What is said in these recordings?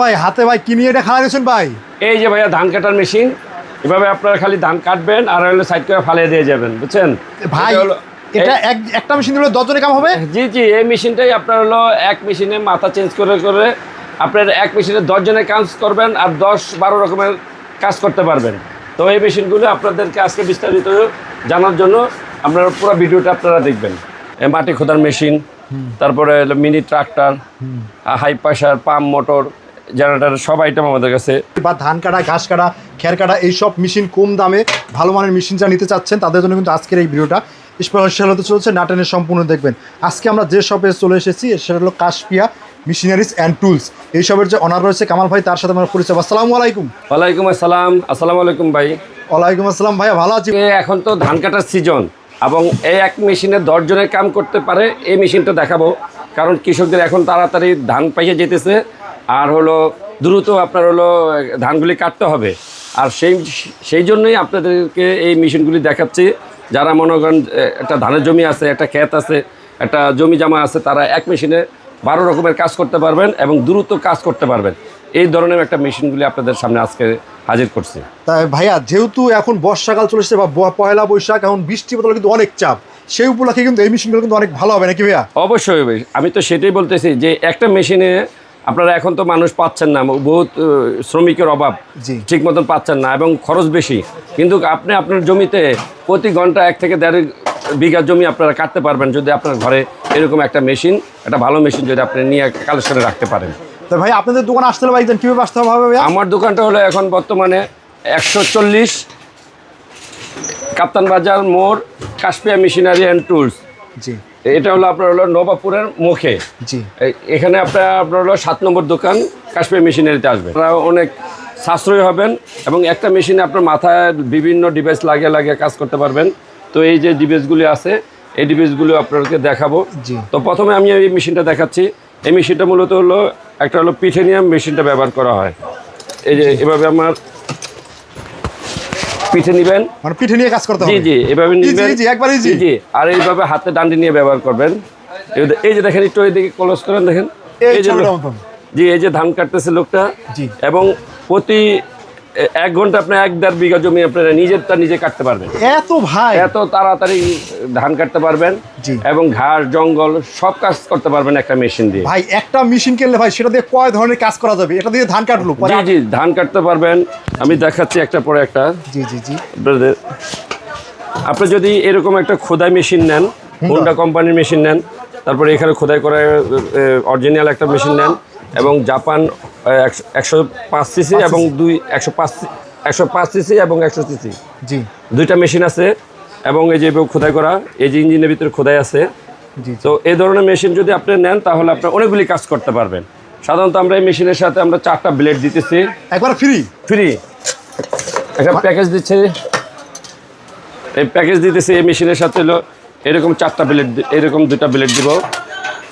ভাই হাতে ভাই কি নিয়ে এটা খাওয়া গেছেন ভাই? এই যে ভাইয়া ধান কাটার মেশিন। এভাবে আপনারা খালি ধান কাটবেন আর হলো সাইড করে ফালিয়ে দিয়ে যাবেন বুঝছেন? ভাই এটা এক একটা মেশিন দিলে দশজনে কাম হবে? জি জি এই মেশিনটাই আপনার হলো এক মেশিনে মাথা চেঞ্জ করে করে আপনার এক মেশিনে দশ জনের কাজ করবেন আর দশ বারো রকমের কাজ করতে পারবেন। তো এই মেশিনগুলো আপনাদেরকে আজকে বিস্তারিত জানার জন্য আপনারা পুরো ভিডিওটা আপনারা দেখবেন। এই মাটি খোদার মেশিন তারপরে হলো mini tractor high pressure pump motor generator সব আইটেম আমাদের কাছে। বা ধান কাটা ঘাস কাটা খের কাটা এইসব মেশিন কম দামে ভালো মানের মেশিন যা নিতে চাচ্ছেন তাদের জন্য কিন্তু আজকের এই ভিডিওটা স্পেশাল হতে চলছে। নাটেনের সম্পূর্ণ দেখবেন। আজকে আমরা যে শপে চলে এসেছি সেটা হলো কাশপিয়া মেশিনারিজ অ্যান্ড টুলস এইসবের যে অনার রয়েছে কামাল ভাই তার সাথে আমার পরিচয়। আসসালামু আলাইকুম। ওয়ালাইকুম আসসালাম। আসসালামু আলাইকুম ভাই। ওয়ালাইকুম আসসালাম ভাইয়া ভালো আছি। এখন তো ধান কাটার সিজন এবং এই এক মেশিনে দশ জনের কাম করতে পারে এই মেশিনটা দেখাবো। কারণ কৃষকদের এখন তাড়াতাড়ি ধান পাইয়ে যেতেছে। আর হলো দ্রুত আপনার হলো ধানগুলি কাটতে হবে। আর সেই সেই জন্যই আপনাদেরকে এই মেশিনগুলি দেখাচ্ছি। যারা মনে করেন একটা ধানের জমি আছে একটা ক্ষেত আছে একটা জমি জামা আছে তারা এক মেশিনে বারো রকমের কাজ করতে পারবেন এবং দ্রুত কাজ করতে পারবেন। এই ধরনের একটা মেশিনগুলি আপনাদের সামনে আজকে হাজির করছি। তাই ভাইয়া যেহেতু এখন বর্ষাকাল চলে এসেছে বা পয়লা বৈশাখ এখন বৃষ্টি বদলে কিন্তু অনেক চাপ। সেই উপলক্ষে কিন্তু এই মেশিনগুলো কিন্তু অনেক ভালো হবে নাকি ভাইয়া? অবশ্যই। আমি তো সেটাই বলতেছি যে একটা মেশিনে আপনারা এখন তো মানুষ পাচ্ছেন না বহুত শ্রমিকের অভাব। ঠিক মতন পাচ্ছেন না এবং খরচ বেশি। কিন্তু আপনি আপনার জমিতে প্রতি ঘণ্টা এক থেকে দেড় বিঘা জমি আপনারা কাটতে পারবেন যদি আপনার ঘরে এরকম একটা মেশিন একটা ভালো মেশিন যদি আপনি নিয়ে কালেকশনে রাখতে পারেন। তো ভাই আপনাদের দোকান আসতে হবে ভাই কীভাবে আসতে হবে আমার দোকানটা হলো এখন বর্তমানে একশো চল্লিশ কাপ্তান বাজার মোড় কাশপিয়া মেশিনারি অ্যান্ড টুলস। জি। এটা হলো আপনার হলো নবাবপুরের মুখে। জি। এখানে আপনার আপনার হলো সাত নম্বর দোকান কাশ্মীর মেশিনারিতে আসবে। আপনারা অনেক সাশ্রয় হবেন এবং একটা মেশিনে আপনার মাথায় বিভিন্ন ডিভাইস লাগিয়ে লাগিয়ে কাজ করতে পারবেন। তো এই যে ডিভাইসগুলি আছে এই ডিভাইসগুলো আপনাদেরকে দেখাবো। জি। তো প্রথমে আমি এই মেশিনটা দেখাচ্ছি। এই মেশিনটা মূলত হলো একটা হলো পিঠেনিয়াম মেশিনটা ব্যবহার করা হয়। এই যে এভাবে আমার পিঠে নিবেন। মানে পিঠে নিয়ে কাজ করতে হবে। জি জি এভাবে নেবেন। জি জি একবার জি জি আর এইভাবে হাতে ডান্ডি নিয়ে ব্যবহার করবেন। এই যে- দেখেন একটু এইদিকে ক্লোজ করেন দেখেন। এই যে। জি এই যে ধান কাটতেছে লোকটা। জি। এবং প্রতি এক ঘণ্টা আপনি এক দেড় বিঘা জমি আপনারা নিজেরটা নিজে কাটতে পারবেন। এত ভাই। এত তাড়াতাড়ি ধান কাটতে পারবেন। এবং ঘাস জঙ্গল সব কাজ করতে পারবেন একটা মেশিন দিয়ে। ভাই একটা মেশিন কিনলে ভাই সেটা দিয়ে কয় ধরনের কাজ করা যাবে? এটা দিয়ে ধান কাটলো জি জি ধান কাটতে পারবেন। আমি দেখাচ্ছি একটা পরে একটা। জি জি জি। আপনি যদি এরকম একটা খোদাই মেশিন নেন হোন্ডা কোম্পানির মেশিন নেন তারপরে এখানে খোদাই করা অরিজিনাল একটা মেশিন নেন এবং জাপান একশো পাঁচ সিসি এবং দুই একশো পাঁচ একশো পাঁচ সিসি এবং একশো সিসি। জি। দুইটা মেশিন আছে এবং এই যে খোদাই করা এই যে ইঞ্জিনের ভিতরে খোদাই আছে। জি তো এই ধরনের মেশিন যদি আপনি নেন তাহলে আপনি অনেকগুলি কাজ করতে পারবেন। সাধারণত আমরা এই মেশিনের সাথে আমরা চারটা ব্লেড দিতেছি। একবার ফ্রি ফ্রি একটা প্যাকেজ দিচ্ছে। এই প্যাকেজ দিতেছি এই মেশিনের সাথে হলো এরকম চারটা ব্লেড এরকম দুটা ব্লেড দিব।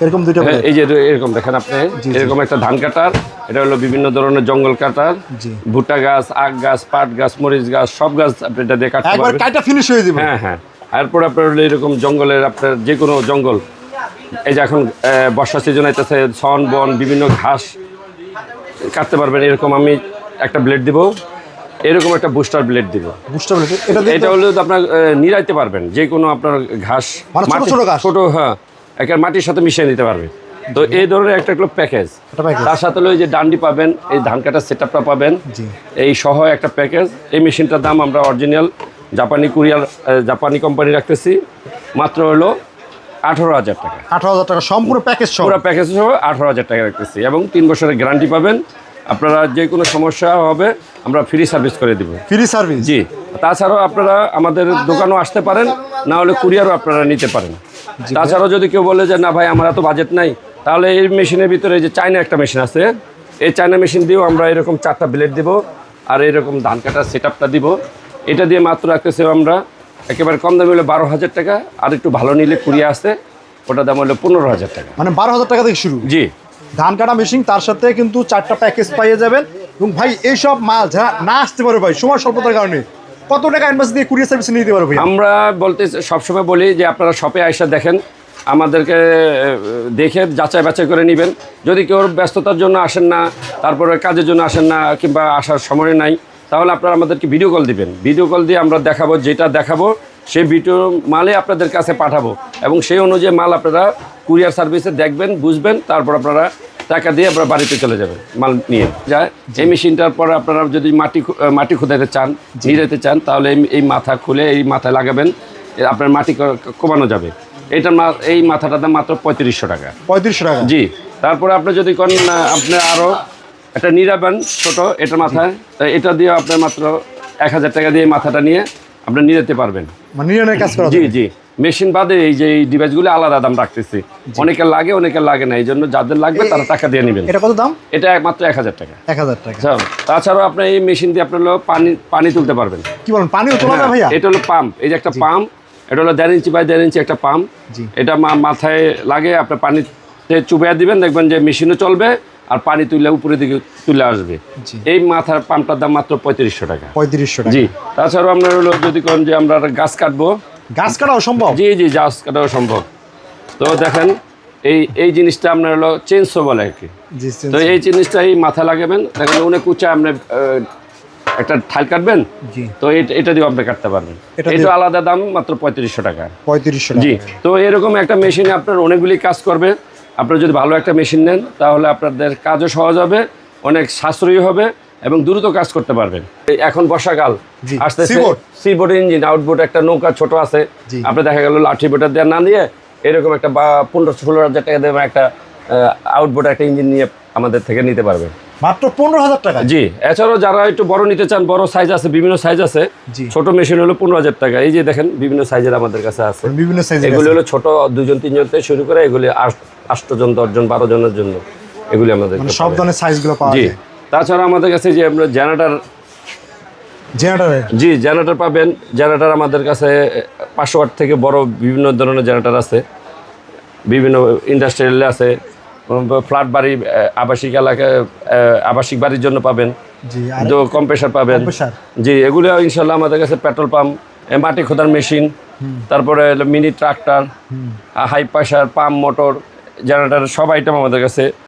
এরকম দুইটা হ্যাঁ, এই যে এরকম দেখেন আপনি এরকম একটা ধান কাটার এটা হলো বিভিন্ন ধরনের জঙ্গল কাটার। ভুট্টা গাছ আখ গাছ পাট গাছ মরিচ গাছ সব গাছ আপনি এটা দিয়ে কাটতে একবার পারবেন। কাইটা ফিনিশ হয়ে যাবে। হ্যাঁ হ্যাঁ। এরপর আপনার হলো এরকম জঙ্গলের আপনার যে কোনো জঙ্গল। এই যে এখন বর্ষা সিজন আইতেছে ছন বন বিভিন্ন ঘাস কাটতে পারবেন। এরকম আমি একটা ব্লেড দিব। এরকম একটা বুস্টার ব্লেড দিব। বুস্টার পেরেছি এটা এটা হলো আপনার নিরাইতে পারবেন। যে কোনো আপনার ঘাস মানে ছোট ছোট ঘাস? ছোট হ্যাঁ। একের মাটির সাথে মিশিয়ে নিতে পারবে। তো এই ধরনের একটা একটা প্যাকেজ একটা তার সাথে হলো যে ডান্ডি পাবেন এই ধান কাটার সেট পাবেন। এই সহ একটা প্যাকেজ এই মেশিনটার দাম আমরা অরিজিনাল জাপানি কুরিয়ার জাপানি কোম্পানি রাখতেছি। মাত্র হলো আঠারো হাজার টাকা। আঠারো হাজার টাকা সম্পূর্ণ প্যাকেজ সহ? পুরো প্যাকেজ সহ আঠারো হাজার টাকা রাখতেছি। এবং তিন বছরের গ্যারান্টি পাবেন। আপনারা যে কোনো সমস্যা হবে আমরা ফ্রি সার্ভিস করে দিব। ফ্রি সার্ভিস জি। তাছাড়াও আপনারা আমাদের দোকানও আসতে পারেন না হলে কুরিয়ারও আপনারা নিতে পারেন। তাছাড়াও যদি কেউ বলে যে না ভাই আমার এত বাজেট নাই তাহলে এই মেশিনের ভিতরে এই যে চায়না একটা মেশিন আছে এই চায়না মেশিন দিয়েও আমরা এরকম চারটা ব্লেড দিব আর এরকম ধান কাটার সেট আপটা দিব। এটা দিয়ে মাত্র রাখতেছি আমরা একেবারে কম দামে হলে বারো হাজার টাকা আর একটু ভালো নিলে কুড়িয়ে আসে ওটা দাম হলো পনেরো হাজার টাকা। মানে বারো হাজার টাকা থেকে শুরু? জি। ধান কাটা মেশিন তার সাথে কিন্তু চারটা প্যাকেজ পাইয়ে যাবেন। এবং ভাই, এইসব মাল যারা না আসতে পারে ভাই, সময় স্বল্পতার কারণে, কত টাকা অ্যাডভান্স দিয়ে কুরিয়ার সার্ভিস নিয়ে দিতে পারবে আমরা বলতে সবসময় বলি যে আপনারা শপে আইসা দেখেন, আমাদেরকে দেখে যাচাই বাছাই করে নেবেন। যদি কেউ ব্যস্ততার জন্য আসেন না, তারপরে কাজের জন্য আসেন না, কিংবা আসার সময় নাই, তাহলে আপনারা আমাদেরকে ভিডিও কল দিবেন। ভিডিও কল দিয়ে আমরা দেখাবো, যেটা দেখাবো, সেই ভিডিও মালে আপনাদের কাছে পাঠাবো। এবং সেই অনুযায়ী মাল আপনারা কুরিয়ার সার্ভিসে দেখবেন বুঝবেন তারপর আপনারা টাকা দিয়ে আপনারা বাড়িতে চলে যাবেন মাল নিয়ে। যায়? এই মেশিনটার পরে আপনারা যদি মাটি মাটি খুদাইতে চান নিড়াইতে চান তাহলে এই- মাথা খুলে এই মাথায় লাগাবেন আপনার মাটি কমানো যাবে। এটা এই মাথাটার দাম মাত্র পঁয়ত্রিশশো টাকা। পঁয়ত্রিশশো টাকা? জি। তারপরে আপনি যদি কোন আপনি আরও একটা নিরাবেন ছোট এটার মাথায় এটা দিয়ে আপনার মাত্র এক হাজার টাকা দিয়ে মাথাটা নিয়ে আপনি নিয়ে যেতে পারবেন। মানে জি জি। মেশিন বাদে এই যে এই ডিভাইসগুলো আলাদা দাম রাখতেছি। অনেকের লাগে অনেকের লাগে না এই জন্য যাদের লাগবে তারা টাকা দিয়ে নেবেন। এটা কত দাম? এটা মাত্র এক হাজার টাকা। এক হাজার টাকা। আচ্ছা, তাছাড়াও আপনি এই মেশিন দিয়ে আপনার পানি পানি তুলতে পারবেন। কি বলেন পানিও তোলা ভাইয়া? হ্যাঁ, এটা হলো পাম্প এই যে একটা পাম্প এটা হলো দেড় ইঞ্চি বাই দেড় ইঞ্চি একটা পাম্প। এটা মাথায় লাগে আপনি পানিতে চুবিয়ে দিবেন দেখবেন যে মেশিনও চলবে আর পানি তুলে উপরের দিকে তুলে আসবে। এই মাথার পাম্পটার দাম মাত্র পঁয়ত্রিশশো টাকা। পঁয়ত্রিশশো টাকা। জি তাছাড়াও আপনার হলো যদি কোন যে আমরা গাছ কাটবো গাছ কাটাও সম্ভব? জি জি গাছ কাটাও সম্ভব। তো দেখেন এই এই জিনিসটা আপনার হলো চেঞ্জও বলে আর কি। তো এই জিনিসটা এই মাথায় লাগাবেন। দেখেন অনেক উঁচা আপনি একটা ঠাল কাটবেন? তো এটা দিয়ে আপনি কাটতে পারবেন। এটা আলাদা দাম মাত্র পঁয়ত্রিশশো টাকা। পঁয়ত্রিশশো জি। তো এরকম একটা মেশিনে আপনার অনেকগুলি কাজ করবে। আপনার যদি ভালো একটা মেশিন নেন তাহলে আপনাদের কাজও সহজ হবে অনেক সাশ্রয়ী হবে। এবং দ্রুত কাজ করতে পারবেন। এখন বর্ষাকাল। seaboard। সিবোর্ড ইঞ্জিন আউটবোর্ড একটা নৌকা ছোট আছে। আপনি দেখা গেল লাঠি বোটার দেওয়া না দিয়ে এরকম একটা বা পনেরো ষোলো হাজার টাকা দেবে একটা আউটবোর্ড একটা ইঞ্জিন নিয়ে আমাদের থেকে নিতে পারবে মাত্র পনেরো হাজার টাকা। জি। এছাড়াও যারা একটু বড় নিতে চান বড় সাইজ আছে বিভিন্ন সাইজ আছে ছোট মেশিন হলো পনেরো হাজার টাকা। এই যে দেখেন বিভিন্ন সাইজের আমাদের কাছে আছে। বিভিন্ন সাইজের এগুলি হলো ছোট দুজন তিনজন থেকে শুরু করে এগুলি আট- আটজন দশজন বারো জনের জন্য এগুলি আমাদের মানে সব ধরনের সাইজগুলো পাওয়া যায়। তাছাড়া আমাদের কাছে যে আমরা জেনারেটার জেনারেটরের জি জেনারেটর পাবেন। জেনারেটার আমাদের কাছে পাঁচশো ওয়াট থেকে বড় বিভিন্ন ধরনের জেনারেটার আছে। বিভিন্ন ইন্ডাস্ট্রিয়াল আছে। ফ্ল্যাট বাড়ি আবাসিক এলাকায় আবাসিক বাড়ির জন্য পাবেন। তো কম্প্রেসার পাবেন। জি এগুলো ইনশাল্লাহ আমাদের কাছে পেট্রোল পাম্প মাটি খোদার মেশিন তারপরে mini tractor high pressure pump motor generator সব আইটেম আমাদের কাছে।